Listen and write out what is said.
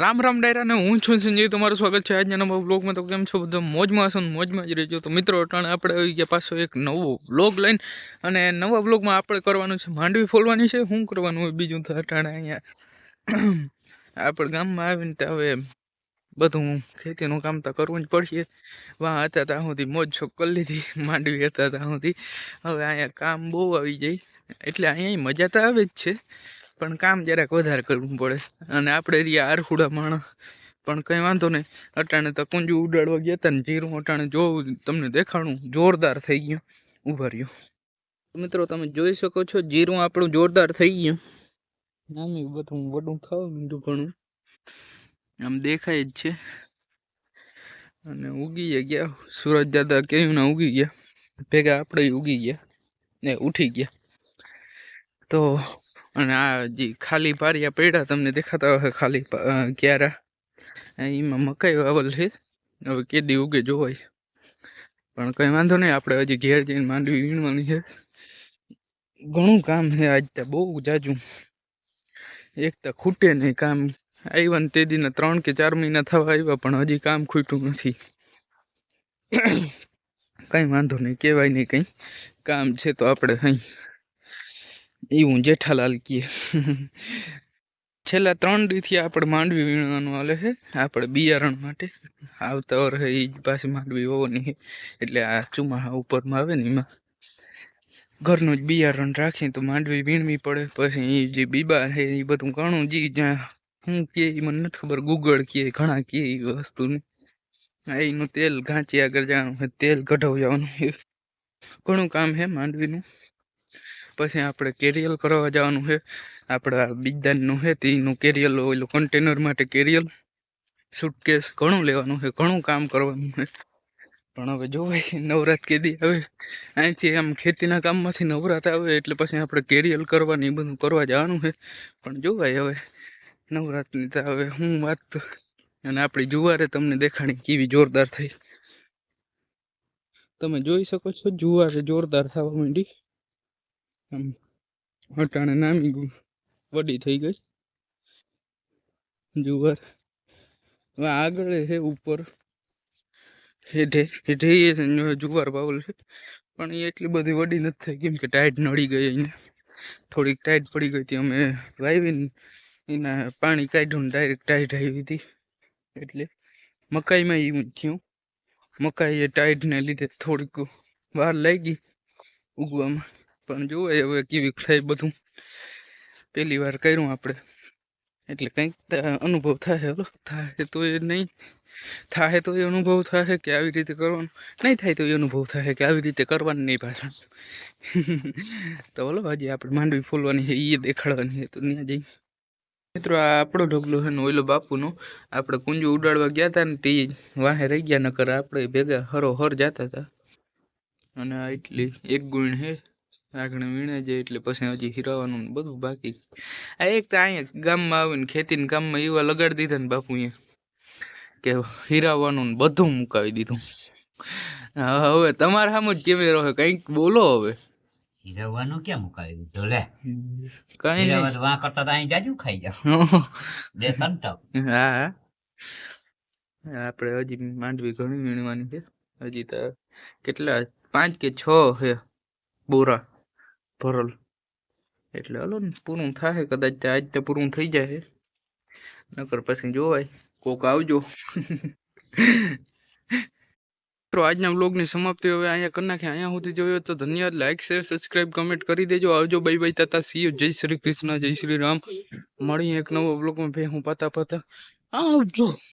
રામ રામ ડાયરા ને હું છું સંજય, તમારું સ્વાગત છે આજના નવા બ્લોગમાં તો કેમ છો બધા? મોજમાં હશો મોજમાં જ રહેજો. તો મિત્રો, અટાણે આપણે આવી ગયા પાછો એક નવો બ્લોગ લઈને. અને નવા બ્લોગમાં આપણે કરવાનું છે માંડવી ફોલવાની છે. શું કરવાનું હોય બીજું તો અટાણે અહીંયા. આપણે ગામમાં આવીને તો હવે બધું ખેતીનું કામ તો કરવું જ પડશે. વાહ હતા ત્યાં સુધી મોજ છોક કરી લીધી. માંડવી હતા ત્યાં સુધી હવે અહીંયા કામ બહુ આવી જાય. એટલે અહીંયા મજા તો આવે જ છે. પણ કામ જરાક વધારે કરવું પડે. અને આપણે રહ્યા આરખુડા માણસ. પણ કંઈ વાંધો નહીં. અટાણે તો કુંજુ ઉડાડવા ગયા હતા ને જીરું અટાણે જોવું તમને દેખાડું જોરદાર થઈ ગયું. ઊભા રહ્યું. મિત્રો તમે જોઈ શકો છો જીરું આપણું જોરદાર થઈ ગયું. નામી બધું વડું થવા મીઠું ઘણું. આમ દેખાય જ છે. અને ઉગી ગયા. સુરજ દાદા કેવું ના ઉગી ગયા. ભેગા આપણે ઉગી ગયા. ને ઉઠી ગયા. તો અને આ જે ખાલી પારિયા પડ્યા, તમને દેખાતા હોય ખાલી ક્યારા. એમાં મકાઈ વાવલ છે. હવે કેદી ઉગે જોવાય. પણ કંઈ વાંધો નહીં, આપણે હજી ઘેર જઈને માંડવી વીણવાની છે. ઘણું કામ છે આજ તો, બહુ જાજુ. એક તો ખૂટે નહીં કામ. આવ્યા ને તે દીના ત્રણ કે ચાર મહિના થવા આવ્યા પણ હજી કામ ખૂટ્યું નથી. કંઈ વાંધો નહીં, કહેવાય નહીં કંઈ. કામ છે તો આપણે અહીં. એવું જેઠાલાલ કીએ છેલ્લા ત્રણ દીથી આપણે માંડવી વીણવાનું હાલે છે. આપણે બિયારણ માટે. આવતા વર્ષે એ જ પાછી માંડવી હોવાની છે. એટલે આ ચોમાસા ઉપરમાં આવે ને એમાં. ઘરનું જ બિયારણ રાખીએ તો માંડવી વીણવી પડે. પછી એ જે બીબા છે એ બધું ઘણું જે જ્યાં શું કે એ મને નથી ખબર. ગુગળ કે ઘણા કે એ વસ્તુનું. આ એનું તેલ ઘાંચી આગળ જવાનું છે. તેલ કઢાવ જવાનું છે. ઘણું કામ છે માંડવીનું. પછી આપણે કેરિયલ કરવા જવાનું છે. આપણા બીજદાનનું છે, તેનું કેરિયલ ઓલું કન્ટેનર માટે કેરિયલ સુટકેસ ઘણું લેવાનું છે, ઘણું કામ કરવાનું છે. પણ હવે જોવાય નવરાત કેદી આવે, અહીંથી આમ ખેતીના કામમાંથી નવરાત આવે એટલે પછી આપણે કેરિયલ કરવાની બધું કરવા જવાનું છે. પણ જોવાય હવે, નવરાતની તો હવે હું વાત અને આપણી જુવારે તમને દેખાણી કેવી જોરદાર થઈ. તમે જોઈ શકો છો, જુવારે જોરદાર થવા માંડી. આમ અટાણે નામી ગયું. વડી થઈ ગઈ. જુવાર. હવે આગળ છે ઉપર. હેઠે જુવાર બાવલ છે. પણ એ એટલી બધી વડી નથી થઈ. કેમ કે ટાઈટ નડી ગઈ એને થોડીક ટાઈટ પડી ગઈ હતી. અમે વાવીને એના પાણી કાઢ્યું ને ડાયરેક્ટ ટાઈટ આવી હતી. એટલે મકાઈમાં એવું થયું. મકાઈ એ ટાઈટને લીધે થોડીક વાર લાગી ઉગવામાં. પણ જોવાય હવે કેવી થાય બધું. પહેલી વાર કર્યું આપણે. એટલે કંઈક અનુભવ થાય, હલો. થાય તો એ નહીં. થાય તો એ અનુભવ થાય કે આવી રીતે કરવાનું. નહીં થાય તો એ અનુભવ થાય કે આવી રીતે કરવાનું નહીં પાછળ તો બોલો હજી આપણે માંડવી ફૂલવાની છે એ દેખાડવાની છે, તો ત્યાં જઈ. મિત્રો, આ આપણો ઢગલો છે ને ઓઈલો બાપુનો. આપણે કુંજુ ઉડાડવા ગયા હતા ને તે વાહે રહી ગયા, નકર આપણે ભેગા હરો હર જતા હતા અને એટલી એક ગુણ છે. આગળ વીણે જાય એટલે પછી હજી હીરાવાનું બધું બાકી આ એક તો અહીંયા ગામમાં આવીને ખેતીને કામમાં એવા લગાડી દીધા ને બાપુએ કે હીરાવાનું ને બધું મુકાવી દીધું. હા, હવે તમારા સામે જ કેમેરો રહો કંઈક બોલો હવે. હીરવવાનું ક્યાં મુકાવી દીધું? લે. કઈ નહીં. વાં કરતા તો અહીં જાજુ ખાઈ જાવ બે કંટક હા હા. આપણે હજી માંડવી ઘણી વીણવાની છે. હજી તો કેટલા? પાંચ કે છ છે. બોરા. ભરલ એટલે હલો ને, પૂરું થાય, કદાચ આજ તો પૂરું થઈ જાય નકર પછી જોવાય, કોક આવજો. મિત્રો, આજના વ્લોગની સમાપ્તિ હવે અહીંયા કરી નાખે અહીંયા સુધી જોયો તો ધન્યવાદ. લાઈક શેર સબસ્ક્રાઇબ કમેન્ટ કરી દેજો. આવજો bye bye tata see you જય શ્રી કૃષ્ણ, જય શ્રી રામ. મળી એક નવો વ્લોગમાં. ભે હું પાતા પાતા. આવજો.